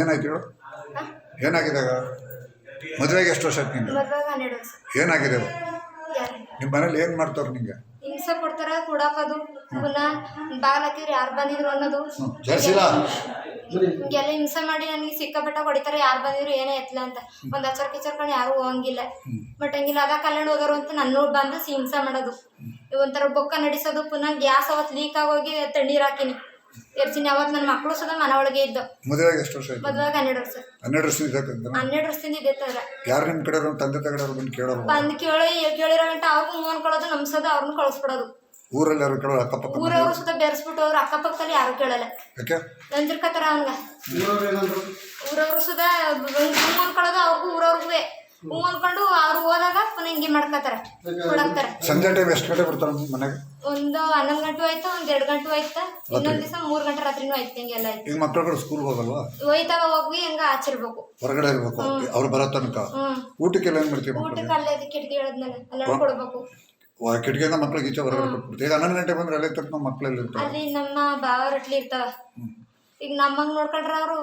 ಏನಾಯ್ತು? ಹೇಳು ಏನಾಗಿದೆ ಮದುವೆಗೆ ಎಷ್ಟು ವರ್ಷ ಆಯ್ತು ನಿಂಗೆ ಮದ್ವಾಗ ಹನ್ನೆರಡು ವರ್ಷ. ಏನಾಗಿದೆ ನಿಮ್ಮ ಮನೇಲಿ ಏನು ಮಾಡ್ತಾರೆ ನಿಮಗೆ ಹಿಂಸೆ ಕೊಡ್ತಾರ ಕುಡಾಕೋದು. ಪುನಃ ಬಾಗ್ಲ ಹಾಕಿದ್ರೆ ಯಾರು ಬಂದಿದ್ರು ಅನ್ನೋದು. ಜರ್ಸಿಲ್ಲ ಹಿಂಗೆಲ್ಲ ಹಿಂಸೆ ಮಾಡಿ ನನಗೆ ಸಿಕ್ಕಾಪಟ್ಟ ಹೊಡಿತಾರೆ ಯಾರು ಬಂದಿದ್ರು ಏನೇ ಎತ್ತಲ ಅಂತ. ಒಂದು ಅಚ್ಚರ್ ಕಿಚ್ಚರ್ಕೊಂಡು ಯಾರು ಹೋಗಂಗಿಲ್ಲ. ಬಟ್ ಹಂಗಿಲ್ಲ ಅದ ಕಲ್ಯಾಣ ಹೋಗೋರು ಅಂತ ನನ್ನ ಬಂದು ಹಿಂಸೆ ಮಾಡೋದು. ಒಂಥರ ಬೊಕ್ಕ ನಡೆಸೋದು ಪುನಃ ಗ್ಯಾಸ್ ಅವತ್ತು ಲೀಕ್ ಆಗೋಗಿ ತಣ್ಣೀರ್ ಹಾಕಿನಿ. ಎರ್ಚಿನಿ ಅವತ್ತು ನನ್ನ ಮಕ್ಕಳು ಸಹ ಮನೆ ಒಳಗೆ ಇದ್ದು. ಮದುವೆ ಎಷ್ಟು ವರ್ಷ ಆಯ್ತು? ಮದ್ವಾಗ ಹನ್ನೆರಡು ವರ್ಷ. ಹನ್ನೆರಡು ವರ್ಷದಿಂದ ಇದ್ದಕ್ಕಂತ ಹನ್ನೆರಡು ವರ್ಷದಿಂದ ಇದೆ ತರ ಯಾರು ನಿಮ್ಮ ಕಡೆ ತಂದೆ ತಗಡವ್ರು ಬಂದು ಕೇಳೋರು? ಬಂದು ಕೇಳಿ ಕೇಳಿರೋ ಗಂಟ ಅವ್ರಿಗೂ ಹ್ಞೂ ಅನ್ಕೊಳ್ಳೋದು ಸದ ಅವ್ರನ್ನ ಕಳಿಸ್ಬಿಡೋದು. ಊರಲ್ಲಿ ಯಾರು ಕೇಳೋರು? ಅಕ್ಕಪಕ್ಕ ಊರವ್ರು ಸುತ್ತ ಬೆರೆಸ್ಬಿಟ್ಟು ಅವ್ರು ಅಕ್ಕಪಕ್ಕದಲ್ಲಿ ಯಾರು ಕೇಳಲ್ಲ. ಯಾಕೆ? ನಂಜಿರ್ಕತ್ತಾರ ಅವನ್ಗ. ಊರವ್ರು ಸುದ ಹ್ಞೂ ಅನ್ಕೊಳ್ಳೋದು ಅವ್ರಿಗೂ ಊರವ್ರಿಗೂ ಹ್ಞೂ ಅನ್ಕೊಂಡು ಅವ್ರು ಹೋದಾಗ ಪುನಃ ಹಿಂಗೆ ಮಾಡ್ಕೊತಾರ ಕೊಡಕ್ತಾರ ಸಂಜೆ ಟೈಮ್ ಎಷ್ಟು ಗಂಟೆ ಬರ್ತಾರೆ ಮನೆಗೆ? ಒಂದು ಹನ್ನೊಂದು ಗಂಟೆ ಆಯ್ತು ಒಂದ್ ಎರಡು ಗಂಟೆ ಆಯ್ತಾ ಇನ್ನೊಂದ್ ದಿವಸ ಮೂರ್ ಗಂಟೆ ರಾತ್ರಿನೂ ಆಯ್ತು ಹಿಂಗೆಲ್ಲ ಆಯ್ತು ಈಗ ಮಕ್ಕಳುಗಳು ಸ್ಕೂಲ್ ಹೋಗಲ್ವಾ? ಹೋಯ್ತಾವ ಹೋಗಿ ಹಂಗ ಆಚಿರ್ಬೇಕು ಹೊರಗಡೆ ಇರ್ಬೇಕು ಅವ್ರು ಬರೋ ತನಕ. ಊಟಕ್ಕೆಲ್ಲ ಏನು ಮಾಡ್ತೀವಿ ಮಕ್ಕಳು ಊಟಕ್ಕೆ ಅಲ್ಲೇ ಕಿಟಕಿ ಹೇಳಿದ್ಮೇಲೆ ಅಲ್ಲ ಕೊಡ್ಬೇಕು ಕಿಟಕಿಯಿಂದ ಮಕ್ಳಿಗೆ ಈಚೆ ಹೊರಗಡೆ ಕೊಟ್ಬಿಡ್ತೀವಿ ಈಗ ಹನ್ನೊಂದು ಗಂಟೆ ಬಂದ್ರೆ ಅಲ್ಲೇ ನಮ್ಮ ಮಕ್ಕಳೆಲ್ಲ ಇರ್ತಾರೆ? ಅಲ್ಲಿ ನಮ್ಮ ಬಾವರಟ್ಲಿ ಇರ್ತಾವ. ಈಗ ನಮ್ಮಂಗ್ ನೋಡ್ಕೊಂಡ್ರ ಅವರು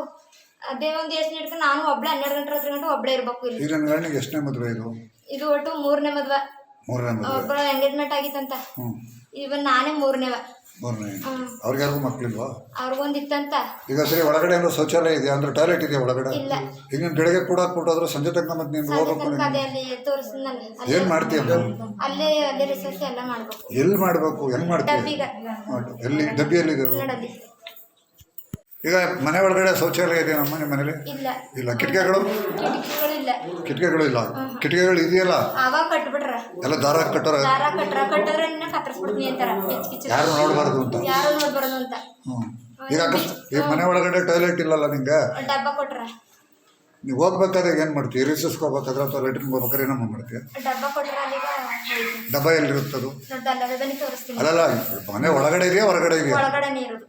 ಅದೇ ಒಂದು ಎಷ್ಟು ಇಟ್ಕೊಂಡು ನಾನು ಒಬ್ಳೆ ಹನ್ನೆರಡು ಗಂಟೆ ಹತ್ರ ಗಂಟೆ ಒಬ್ಳೆ ಇರ್ಬೇಕು ಇಲ್ಲಿ. ಈಗ ನನ್ನ ಗಂಡಿಗೆ ಎಷ್ಟನೇ ಮದುವೆ ಇದು? ಇದು ಒಟ್ಟು ಮೂರನೇ ಮದ್ವೆ. ಮೂರನೇ ಮದುವೆ. ಒಬ್ಬಳ ಎಂಗೇಜ್ಮೆಂಟ್ ಆಗಿತ್ತಂತ. ಹ್ಞೂ ಇವನ್ ನಾನೇ ಮೂರನೇವ ಮೂರನೇ. ಹ್ಮ್. ಅವ್ರಿಗೆ ಯಾರಿಗೂ ಮಕ್ಳಿಲ್ವಾ? ಅವ್ರಿಗೊಂದು ಇತ್ತಂತ ಈಗ ಸರಿ ಒಳಗಡೆ ಏನೋ ಶೌಚಾಲಯ ಇದೆ ಅಂದ್ರೆ ಟಾಯ್ಲೆಟ್ ಇದೆ ಒಳಗಡೆ? ಇಲ್ಲ. ಈಗ ನೀನು ಬೆಳಗ್ಗೆ ಕೂಡ ಹಾಕ್ಬಿಟ್ಟೋದ್ರೆ ಸಂಜೆ ತನಕ ಮತ್ತೆ ನೀನು ಹೋಗ್ಬೇಕು ತನಕ ಅದೇ ಅಲ್ಲಿ ಅಲ್ಲೇ ಏನು ಮಾಡ್ತೀಯ ಅಲ್ಲೇ? ಅಲ್ಲೇ ರಿಸರ್ಚ್ ಎಲ್ಲ ಮಾಡ್ಬೇಕು. ಎಲ್ಲಿ ಮಾಡಬೇಕು? ಹೆಂಗ್ ಮಾಡ್ತೀಯ? ಡಬ್ಬಿಗ. ಎಲ್ಲಿ? ಡಬ್ಬಿಯಲ್ಲಿದೆ ನೋಡಲ್ಲಿ ಈಗ ಮನೆ ಒಳಗಡೆ ಶೌಚಾಲಯ ಇದೆ ನಮ್ಮ ನಿಮ್ಮ ಮನೇಲಿ ಇಲ್ಲ. ಇಲ್ಲ. ಕಿಟಕಿಗಳು? ಕಿಟಕಿಗಳು ಇಲ್ಲ. ಕಿಟಕಿಗಳು ಇಲ್ಲ ಕಿಟಕಿಗಳು ಇದೆಯಲ್ಲ? ಅವಾಗ ಕಟ್ಬಿಟ್ರ. ಎಲ್ಲ ದಾರ ಕಟ್ಟೋರ? ದಾರ ಕಟ್ರ. ಕಟ್ಟಿದ್ರೆ ನಿನ್ನ ಕತ್ತರಿಸ್ಬಿಡ್ತೀನಿ ಅಂತಾರ. ಕಿಚ್ ಕಿಚ್. ಯಾರು ನೋಡಬಾರ್ದು ಅಂತ? ಯಾರು ನೋಡ್ಬಾರ್ದು ಅಂತ. ಹ್ಞೂ ಈಗ ಅಕಸ್ಮಾತ್ ಈಗ ಮನೆ ಒಳಗಡೆ ಟಾಯ್ಲೆಟ್ ಇಲ್ಲಲ್ಲ ನಿಂಗೆ? ಡಬ್ಬ ಕೊಟ್ರ. ನೀವು ಹೋಗ್ಬೇಕಾದ್ರೆ ಏನು ಮಾಡ್ತೀಯ ರಿಸಸ್ಗೆ ಹೋಗ್ಬೇಕಾದ್ರೆ ಅಥವಾ ಲೆಟ್ರಿನ್ಗೆ ಹೋಗ್ಬೇಕಾದ್ರೆ ಏನಮ್ಮ ಮಾಡ್ತೀವಿ? ಡಬ್ಬ ಎಲ್ಲಿರುತ್ತದು? ಅಲ್ಲಲ್ಲ ಮನೆ ಒಳಗಡೆ ಇದೆಯಾ? ಹೊರಗಡೆ ಇದೆಯಾ?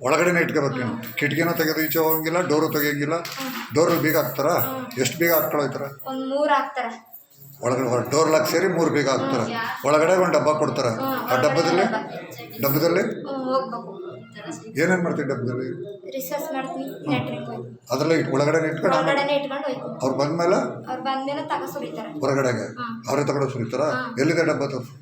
ಒಳಗಡೆನೇ ಇಟ್ಕೋಬೇಕು ನೀವು ಕಿಟಕಿನೂ ತೆಗೆದು ಈಚೆ ಹೋಗಂಗಿಲ್ಲ ಡೋರು ತೆಗಿಯಂಗಿಲ್ಲ. ಡೋರಲ್ಲಿ ಬೀಗ ಹಾಕ್ತಾರ? ಎಷ್ಟು ಬೀಗ ಹಾಕ್ಕೊಳೋಯ್ತಾರ ಒಳಗಡೆ ಡೋರ್ ಲಾಕ್ ಸೇರಿ ಮೂರು ಬೀಗ ಹಾಕ್ತಾರೆ? ಒಳಗಡೆ ಒಂದು ಡಬ್ಬ ಕೊಡ್ತಾರೆ? ಆ ಡಬ್ಬದಲ್ಲಿ? ಡಬ್ಬದಲ್ಲಿ? ಏನೇನು ಮಾಡ್ತೀನಿ ಡಬ್ಬದಲ್ಲಿ ರಿಸರ್ಚ್ ಮಾಡ್ತೀನಿ ಹೋಯ್ತು ಅದರಲ್ಲಿ ಇಟ್ಟು ಒಳಗಡೆ ಇಟ್ಕೊಂಡು ಆಮೇಲೆ ಒಳಗಡೆನೆ ಇಟ್ಕೊಂಡು ಹೋಯ್ತು. ಅವ್ರು ಬಂದ್ಮೇಲೆ? ಅವ್ರು ಬಂದ್ಮೇಲೆ ತಗ ಸುರಿತಾರ. ಹೊರಗಡೆಗೆ? ಅವರೇ ತಗೊಂಡು ಸುರಿತಾರ? ಎಲ್ಲಿದೆ ಡಬ್ಬ ತೋರಿಸು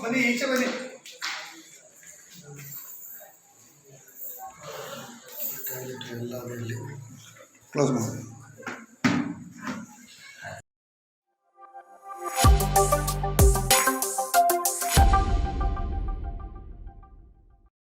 ಬನ್ನಿ ಈಚೆ ಬನ್ನಿ. Close.